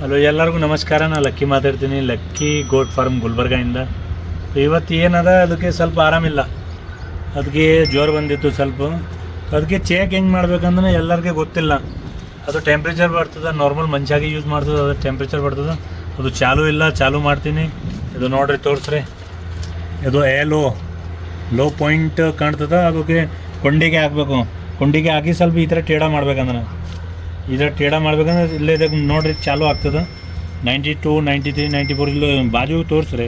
Hello, ಎಲ್ಲರಿಗೂ ನಮಸ್ಕಾರ. ನಾನು ಲಕ್ಕಿ ಮಾತಾಡ್ತೀನಿ. ಲಕ್ಕಿ ಗೋಟ್ ಫಾರ್ಮ್ ಗುಲ್ಬರ್ಗಾಯಿಂದ. ಇವತ್ತು ಏನದ? ಅದಕ್ಕೆ ಸ್ವಲ್ಪ ಆರಾಮಿಲ್ಲ. ಅದಕ್ಕೆ ಜ್ವರ ಬಂದಿತ್ತು ಸ್ವಲ್ಪ. ಅದಕ್ಕೆ ಚೇಕ್ ಹೆಂಗೆ ಮಾಡ್ಬೇಕಂದ್ರೆ ಎಲ್ಲರಿಗೆ ಗೊತ್ತಿಲ್ಲ. ಅದು ಟೆಂಪ್ರೇಚರ್ ಬರ್ತದೆ ನಾರ್ಮಲ್ ಮಂಚಾಗಿ ಯೂಸ್ ಮಾಡ್ತದೆ, ಅದು ಟೆಂಪ್ರೇಚರ್ ಬರ್ತದೆ. ಅದು ಚಾಲು ಇಲ್ಲ, ಚಾಲು ಮಾಡ್ತೀನಿ. ಇದು ನೋಡ್ರಿ, ತೋರಿಸ್ರಿ. ಇದು ಏ ಲೋ ಲೋ ಪಾಯಿಂಟ್ ಕಾಣ್ತದೆ, ಅದಕ್ಕೆ ಕೊಂಡಿಗೆ ಹಾಕಬೇಕು. ಕೊಂಡಿಗೆ ಹಾಕಿ ಸ್ವಲ್ಪ ಈ ಥರ ಟೇಡ ಮಾಡ್ಬೇಕಂದ್ರೆ. ಥರ ಟೇಡ ಮಾಡ್ಬೇಕಂದ್ರೆ ಇಲ್ಲೇ ಇದಕ್ಕೆ ನೋಡ್ರಿ ಚಾಲು ಆಗ್ತದೆ. Ninety two ninety three ninety four ಇಲ್ಲ ಬಾಜು ತೋರಿಸ್ರಿ.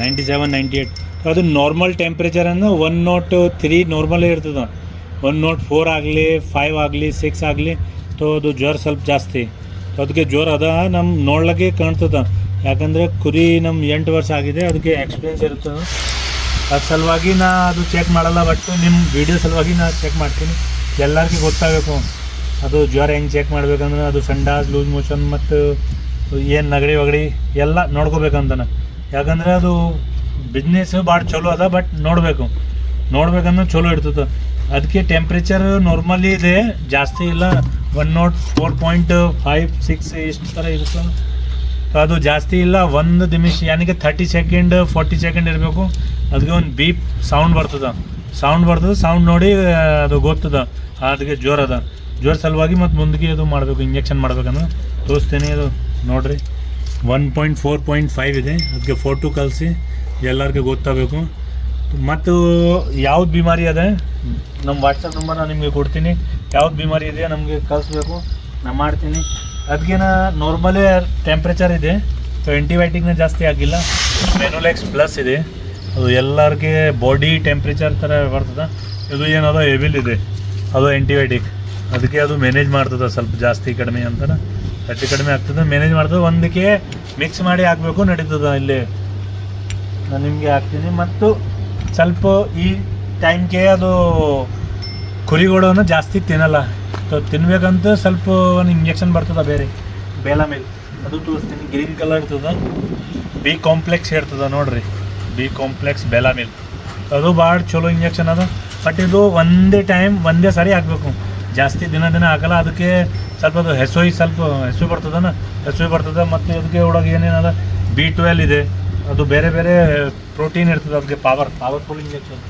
ನೈಂಟಿ ಸೆವೆನ್ ನೈಂಟಿ ಏಯ್ಟ್ ಅದು ನಾರ್ಮಲ್ ಟೆಂಪ್ರೇಚರ್ ಅಂದ್ರೆ ಒನ್ ನಾಟ್ ತ್ರೀ ನಾರ್ಮಲೇ ಇರ್ತದೆ. ಒನ್ ನಾಟ್ ಫೋರ್ ಆಗಲಿ ಫೈವ್ ಆಗಲಿ ಸಿಕ್ಸ್ ಆಗಲಿ, ತೋ ಅದು ಜ್ವರ ಸ್ವಲ್ಪ ಜಾಸ್ತಿ. ಅದಕ್ಕೆ ಜ್ವರ ಅದ ನಮ್ಮ ನೋಡ್ಲಿಕ್ಕೆ ಕಾಣ್ತದೆ. ಯಾಕಂದರೆ ಕುರಿ ನಮ್ಮ ಎಂಟು ವರ್ಷ ಆಗಿದೆ ಅದಕ್ಕೆ ಎಕ್ಸ್ಪೀರಿಯನ್ಸ್ ಇರ್ತದೆ ಅದ್ರ ಸಲುವಾಗಿ ನಾ ಅದು ಚೆಕ್ ಮಾಡಲ್ಲ ಬಟ್ ನಿಮ್ಮ ವಿಡಿಯೋ ಸಲುವಾಗಿ ನಾ ಚೆಕ್ ಮಾಡ್ತೀನಿ. ಎಲ್ಲರಿಗೂ ಗೊತ್ತಾಗಬೇಕು. ಅದು ಜ್ವರ ಹೆಂಗೆ ಚೆಕ್ ಮಾಡ್ಬೇಕಂದ್ರೆ ಅದು ಸಂಡಾಸ್ ಲೂಸ್ ಮೋಷನ್ ಮತ್ತು ಏನು ನಗಡಿ ಒಗಡಿ ಎಲ್ಲ ನೋಡ್ಕೋಬೇಕಂತಾನೆ. ಯಾಕಂದ್ರೆ ಅದು ಬಿಸ್ನೆಸ್ ಭಾಳ ಚಲೋ ಅದ ಬಟ್ ನೋಡಬೇಕು. ನೋಡ್ಬೇಕಂದ್ರೆ ಚಲೋ ಇರ್ತದೆ. ಅದಕ್ಕೆ ಟೆಂಪ್ರೇಚರ್ ನಾರ್ಮಲಿ ಇದೆ, ಜಾಸ್ತಿ ಇಲ್ಲ. One naught four point five six ಇಷ್ಟು ಥರ ಇರ್ತದೆ ಅದು ಜಾಸ್ತಿ ಇಲ್ಲ, ಒಂದು ನಿಮಿಷ, ಯಾನಿಗೆ ಥರ್ಟಿ ಸೆಕೆಂಡ್ ಫಾರ್ಟಿ ಸೆಕೆಂಡ್ ಇರಬೇಕು. ಅದಕ್ಕೆ ಒಂದು ಬೀಪ್ ಸೌಂಡ್ ಬರ್ತದೆ. ಸೌಂಡ್ ಬರ್ತದೆ ಸೌಂಡ್ ನೋಡಿ, ಅದು ಗೊತ್ತದ. ಅದಕ್ಕೆ ಜೋರ್ ಜೋರ್ ಸಲುವಾಗಿ ಮತ್ತು ಮುಂದಕ್ಕೆ ಅದು ಮಾಡಬೇಕು ಇಂಜೆಕ್ಷನ್ ಮಾಡ್ಬೇಕಂದ್ರೆ ತೋರಿಸ್ತೇನೆ ಅದು, ನೋಡ್ರಿ. One point four point five ಇದೆ. ಅದಕ್ಕೆ ಫೋಟೋ ಕಲಿಸಿ, ಎಲ್ಲರಿಗೂ ಗೊತ್ತಾಗಬೇಕು. ಮತ್ತು ಯಾವ್ದು ಬಿಮಾರಿ ಅದೇ? ನಮ್ಮ ವಾಟ್ಸಪ್ ನಂಬರ್ ನಿಮಗೆ ಕೊಡ್ತೀನಿ. ಯಾವ್ದು ಬಿಮಾರಿ ಇದೆ ನಮಗೆ ಕಲಿಸ್ಬೇಕು. ನಾನು ಮಾಡ್ತೀನಿ. ಅದಕ್ಕೇನ ನಾರ್ಮಲೇ ಟೆಂಪ್ರೇಚರ್ ಇದೆ. ಸೊ ಆ್ಯಂಟಿಬಯೋಟಿಕ್ನ ಜಾಸ್ತಿ ಆಗಿಲ್ಲ. ಮೆನೋಲೆಕ್ಸ್ ಪ್ಲಸ್ ಇದೆ. ಅದು ಎಲ್ಲರಿಗೆ ಬಾಡಿ ಟೆಂಪ್ರೇಚರ್ ಥರ ಬರ್ತದೆ. ಇದು ಏನದ ಎವಿಲ್ ಇದೆ. ಅದು ಆ್ಯಂಟಿಬಯೋಟಿಕ್ ಅದಕ್ಕೆ ಅದು ಮ್ಯಾನೇಜ್ ಮಾಡ್ತದೆ ಸ್ವಲ್ಪ ಜಾಸ್ತಿ ಕಡಿಮೆ ಅಂತಾನೆ? ಹೆಚ್ಚು ಕಡಿಮೆ ಆಗ್ತದೆ ಮ್ಯಾನೇಜ್ ಮಾಡ್ತದೆ, ಒಂದಕ್ಕೆ ಮಿಕ್ಸ್ ಮಾಡಿ ಹಾಕಬೇಕು ನಡೀತದೆ ಇಲ್ಲಿ. ನಾನು ನಿಮಗೆ ಹಾಕ್ತೀನಿ. ಮತ್ತು ಸ್ವಲ್ಪ ಈ ಟೈಮ್ಗೆ ಅದು ಕುರಿಗಳನ್ನು ಜಾಸ್ತಿ ತಿನ್ನಲ್ಲ. ತಿನ್ಬೇಕಂತ ಸ್ವಲ್ಪ ಒಂದು ಇಂಜೆಕ್ಷನ್ ಬರ್ತದೆ ಬೇರೆ, ಬೇಲ ಮೇಲೆ. ಅದು ತೋರಿಸ್ತೀನಿ. ಗ್ರೀನ್ ಕಲರ್ ಇರ್ತದೆ. ಬಿ ಕಾಂಪ್ಲೆಕ್ಸ್ ಇರ್ತದೆ ನೋಡ್ರಿ. ಬಿ ಕಾಂಪ್ಲೆಕ್ಸ್ ಬೆಲಾ ಮಿಲ್. ಅದು ಭಾಳ ಚಲೋ ಇಂಜೆಕ್ಷನ್ ಅದ. ಬಟ್ ಇದು ಒಂದೇ ಟೈಮ್ ಒಂದೇ ಸಾರಿ ಹಾಕಬೇಕು. ಜಾಸ್ತಿ ದಿನ ದಿನ ಆಗಲ್ಲ, ಅದಕ್ಕೆ ಸ್ವಲ್ಪ ಅದು ಹೆಸೋಯಿ ಸ್ವಲ್ಪ ಹೆಸರು ಬರ್ತದನ? ಹೆಸು ಬರ್ತದೆ ಮತ್ತು ಅದಕ್ಕೆ ಒಳಗೆ ಏನೇನದ? ಬಿ ಟ್ವೆಲ್ ಇದೆ. ಅದು ಬೇರೆ ಬೇರೆ ಪ್ರೋಟೀನ್ ಇರ್ತದೆ, ಅದಕ್ಕೆ ಪವರ್ ಪವರ್ಫುಲ್ ಇಂಜೆಕ್ಷನ್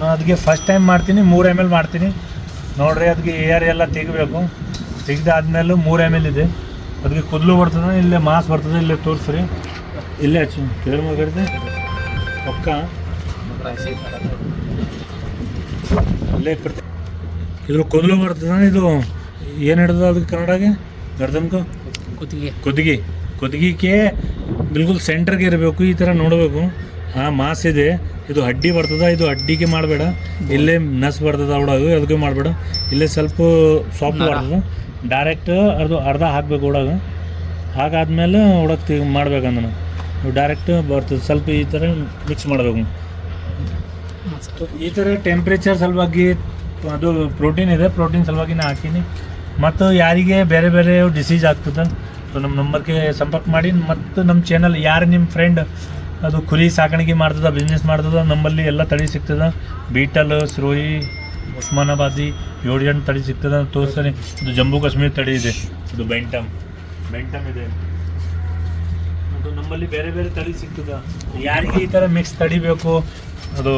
ನಾನು ಅದಕ್ಕೆ ಫಸ್ಟ್ ಟೈಮ್ ಮಾಡ್ತೀನಿ, ಮೂರು ಎಂ ಎಲ್ ಮಾಡ್ತೀನಿ. ನೋಡ್ರಿ ಅದಕ್ಕೆ ಏರ್ ಎಲ್ಲ ತೆಗಿಬೇಕು. ತೆಗ್ದಾದ್ಮೇಲೆ ಮೂರು ಎಂ ಎಲ್ ಇದೆ. ಅದಕ್ಕೆ ಕುದಲು ಬರ್ತದೆ, ಇಲ್ಲೇ ಮಾಸ್ ಬರ್ತದೆ, ಇಲ್ಲೇ ತೋರಿಸ್ರಿ. ಇಲ್ಲೇ ಹಚ್ಚಿ. ಕೇಳಿ ಮಾತಾಡಿದೆ? ಪಕ್ಕ? ಅಲ್ಲೇ ಕೊಡ್ತೀನಿ ಇದ್ರ ಕೊದಲು ಬರ್ತದ ಇದು. ಏನು ಹಿಡ್ದ ಅದಕ್ಕೆ ಕನ್ನಡಗೆ? ಗರ್ದನ್ಕೋ ಕುತ್ತಿಗೆ. ಕುದ್ಗಿ ಕುದ್ಗಿಗೆ ಬಿಲ್ಕುಲ್ ಸೆಂಟ್ರಿಗೆ ಇರಬೇಕು ಈ ಥರ ನೋಡಬೇಕು. ಹಾಂ ಮಾಸ್ ಇದೆ. ಇದು ಅಡ್ಡಿ ಬರ್ತದ ಇದು ಅಡ್ಡಿಗೆ ಮಾಡಬೇಡ. ಇಲ್ಲೇ ನಸ್ ಬರ್ತದ ಒಳಗೆ ಅದಕ್ಕೆ ಮಾಡಬೇಡ. ಇಲ್ಲೇ ಸ್ವಲ್ಪ ಸಾಫ್ಟ್. ಬರ್ತದ ಡೈರೆಕ್ಟ್ ಅದು ಅರ್ಧ ಹಾಕ್ಬೇಕು ಒಳಗೆ ಹಾಗಾದ್ಮೇಲೆ ಒಳಗೆ ಮಾಡ್ಬೇಕಂದ್ರೆ ಮಾಡ್ಬೇಕಂದ ನಾವು ಡೈರೆಕ್ಟ್ ಬರ್ತದೆ ಸ್ವಲ್ಪ ಈ ಥರ ಮಿಕ್ಸ್ ಮಾಡಬೇಕು. ಈ ಥರ ಟೆಂಪ್ರೇಚರ್ ಸಲುವಾಗಿ ಅದು ಪ್ರೋಟೀನ್ ಇದೆ ಪ್ರೋಟೀನ್ ಸಲುವಾಗಿ ನಾನು ಹಾಕೀನಿ. ಮತ್ತು ಯಾರಿಗೆ ಬೇರೆ ಬೇರೆ ಡಿಸೀಸ್ ಆಗ್ತದೆ, ಸೊ ನಮ್ಮ ನಂಬರ್ಗೆ ಸಂಪರ್ಕ ಮಾಡಿ. ಮತ್ತು ನಮ್ಮ ಚಾನಲ್ ಯಾರು ನಿಮ್ಮ ಫ್ರೆಂಡ್ ಅದು ಕುರಿ ಸಾಕಾಣಿಕೆ ಮಾಡ್ತದ ಬಿಸ್ನೆಸ್ ಮಾಡ್ತದ, ನಮ್ಮಲ್ಲಿ ಎಲ್ಲ ತಳಿ ಸಿಗ್ತದೆ. ಬೀಟಲ್ ಸ್ರೋಯಿ ಉಸ್ಮಾನಾಬಾದಿ ಏಳು ಜನ ತಳಿ ಸಿಗ್ತದೆ. ತೋರಿಸ್ತಾನೆ. ಇದು ಜಮ್ಮು ಕಾಶ್ಮೀರ ತಳಿ ಇದೆ. ಇದು ಬೆಂಟಮ್. ಬೆಂಟಮ್ ಇದೆ. ಅದು ನಮ್ಮಲ್ಲಿ ಬೇರೆ ಬೇರೆ ತಳಿ ಸಿಗ್ತದ. ಯಾರಿಗೆ ಈ ಥರ ಮಿಕ್ಸ್ ತಡಿ ಬೇಕು, ಅದು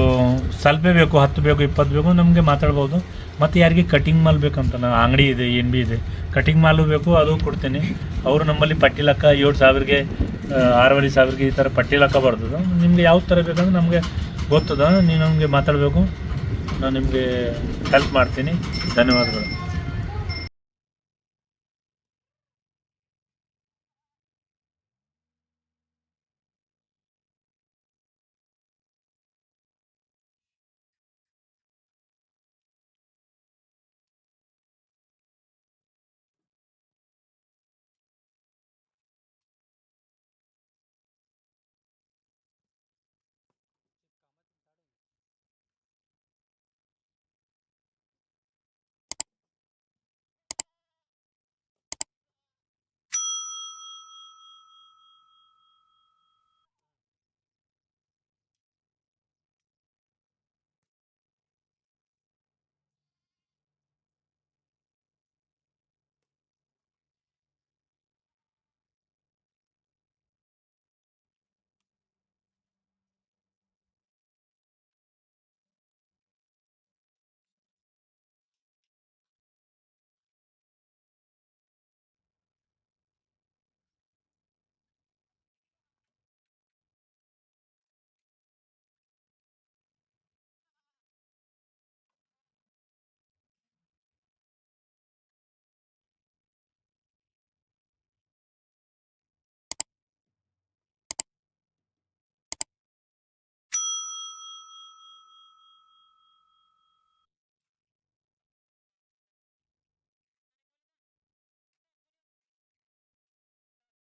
ಸ್ವಲ್ಪ ಬೇಕು, ಹತ್ತು ಬೇಕು, ಇಪ್ಪತ್ತು ಬೇಕು ನಮಗೆ ಮಾತಾಡ್ಬೋದು. ಮತ್ತು ಯಾರಿಗೆ ಕಟಿಂಗ್ ಮಾಲ್ ಬೇಕಂತ ನಾ ಅಂಗಡಿ ಇದೆ ಏನು ಬಿ ಇದೆ. ಕಟಿಂಗ್ ಮಾಲು ಬೇಕು, ಅದು ಕೊಡ್ತೀನಿ. ಅವರು ನಮ್ಮಲ್ಲಿ ಪಟ್ಟಿ ಲಕ್ಕ ಏಳು ಸಾವಿರಗೆ ಆರೂವರೆ ಸಾವಿರಗೆ ಈ ಥರ ಪಟ್ಟಿ ಲಕ್ಕ ಬರ್ತದೆ. ನಿಮಗೆ ಯಾವ ಥರ ಬೇಕಂದ್ರೆ ನಮಗೆ ಗೊತ್ತದ, ನೀವು ನಮಗೆ ಮಾತಾಡಬೇಕು. ನಾನು ನಿಮಗೆ ಹೆಲ್ಪ್ ಮಾಡ್ತೀನಿ. ಧನ್ಯವಾದಗಳು.